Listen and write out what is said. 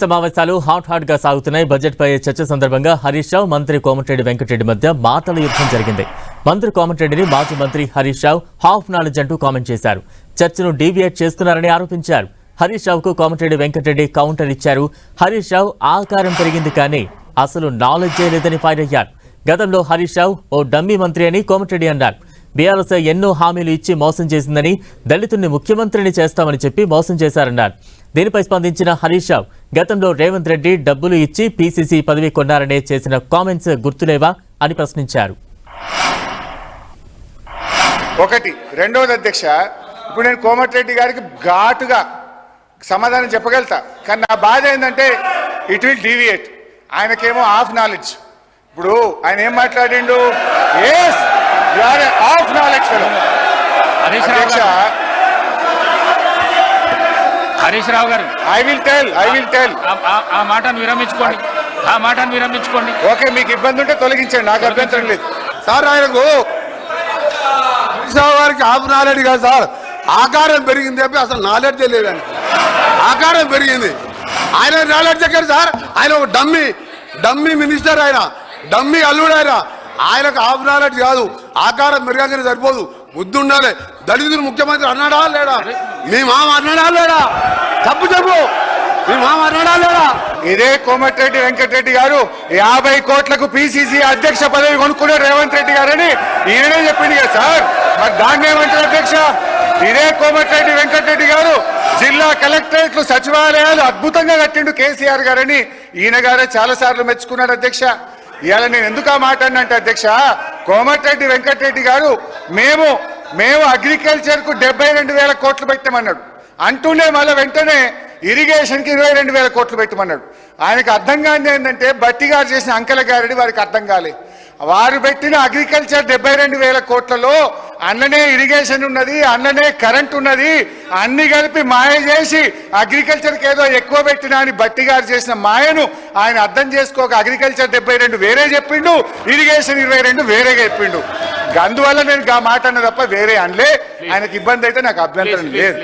సమావేశాలు హాట్ హాట్గా సాగుతున్నాయి. బడ్జెట్ పై చర్చ సందర్భంగా హరీష్ రావు మంత్రి కోమటిరెడ్డి వెంకటరెడ్డి మధ్య మాటల యుద్ధం జరిగింది. మంత్రి కోమటిరెడ్డిని మాజీ మంత్రి హరీష్ రావు హాఫ్ నాలెడ్జ్ అంటూ కామెంట్ చేశారు. చర్చను డీవియేట్ చేస్తున్నారని ఆరోపించారు. హరీష్ రావుకు కోమటిరెడ్డి వెంకటరెడ్డి కౌంటర్ ఇచ్చారు. హరీష్ రావు ఆకారం పెరిగింది కానీ అసలు నాలెడ్జే లేదని ఫైర్ అయ్యారు. గతంలో హరీష్ రావు ఓ డమ్మీ మంత్రి అని కోమటిరెడ్డి అన్నారు. బీఆర్ఎస్ ఎన్నో హామీలు ఇచ్చి మోసం చేసిందని దళితుల్ని ముఖ్యమంత్రిని చేస్తామని చెప్పి మోసం చేశారన్నారు. దీనిపై స్పందించిన హరీష్ రావు గతంలో రేవంత్ రెడ్డి డబ్బులు ఇచ్చి పీసీసీ పదవి కొన్నారనే చేసిన కామెంట్స్ గుర్తులేవా అని ప్రశ్నించారు. ఒకటి రెండవది అధ్యక్ష ఇప్పుడు నేను కోమటిరెడ్డి గారికి ఘాటుగా సమాధానం చెప్పగలుగుతా. కానీ నా బాధ ఏంటంటే ఇట్ విల్ డీవియేట్. ఆయనకేమో హాఫ్ నాలెడ్జ్. ఇప్పుడు ఆయన ఏం మాట్లాడిండు? ఎస్ ఆర్ హాఫ్ నాలెడ్జ్ అధ్యక్ష గారు. హరీష్ రావు గారు. I will tell I will tell ఆ- మాటను విరమించుకోండి. ఆ మాటను విరమించుకోండి. ఓకే మీకు ఇబ్బంది ఉంటే తొలగించండి నాకు అభ్యంతరం లేదు. సార్ ఆయనకు హరీశ్రావు గారికి హాఫ్ నాలెడ్జ్ కాదు సార్. ఆకారం పెరిగింది చెప్పి అసలు నాలెడ్జ్ లేదు ఆయన ఆకారం పెరిగింది. ఆయన నాలెడ్జ్ ఎక్కడ సార్. ఆయన ఒక డమ్మీ డమ్మీ మినిస్టర్ ఆయన డమ్మీ అల్లుడు ఆయన. ఆయనకు హాఫ్ నాలెడ్జ్ కాదు. ఆకారం పెరగగానే సరిపోదు. బుద్ధి ఉండాలి. దళితులు ముఖ్యమంత్రి అన్నాడా లేడా మీ మామ అన్నాడా లేడా తప్పు చెప్పు. మీ మామ అన్నాడా లేడా ఇదే కోమటిరెడ్డి వెంకటరెడ్డి గారు యాభై కోట్లకు పిసిసి అధ్యక్ష పదవి కొనుక్కున్నారు రేవంత్ రెడ్డి గారని ఈయననే చెప్పింది కదా సార్. మరి దాన్ని ఏమంటారు అధ్యక్ష? ఇదే కోమటిరెడ్డి వెంకటరెడ్డి గారు జిల్లా కలెక్టరేట్లు సచివాలయాలు అద్భుతంగా కట్టిండు కేసీఆర్ గారని ఈయన గారే చాలా సార్లు మెచ్చుకున్నాడు అధ్యక్ష. ఇవాళ నేను ఎందుకు ఆ మాట అధ్యక్ష కోమటిరెడ్డి వెంకటరెడ్డి గారు మేము మేము అగ్రికల్చర్కు డెబ్బై రెండు వేల కోట్లు పెట్టామన్నాడు. అంటూనే మళ్ళీ వెంటనే ఇరిగేషన్కి ఇరవై రెండు వేల కోట్లు పెట్టమన్నాడు. ఆయనకు అర్థం కాని ఏంటంటే బట్టి గారు చేసిన అంకల గారిని వారికి అర్థం కాలే. వారు పెట్టిన అగ్రికల్చర్ డెబ్బై రెండు వేల కోట్లలో అన్ననే ఇరిగేషన్ ఉన్నది అన్ననే కరెంట్ ఉన్నది అన్ని కలిపి మాయ చేసి అగ్రికల్చర్కి ఏదో ఎక్కువ పెట్టినా అని బట్టి గారు చేసిన మాయను ఆయన అర్థం చేసుకోక అగ్రికల్చర్ డెబ్బై రెండు వేరే చెప్పిండు ఇరిగేషన్ ఇరవై రెండు వేరేగా చెప్పిండు. అందువల్ల నేను ఆ మాట అన్న తప్ప వేరే అనలే. ఆయనకి ఇబ్బంది అయితే నాకు అభ్యంతరం లేదు.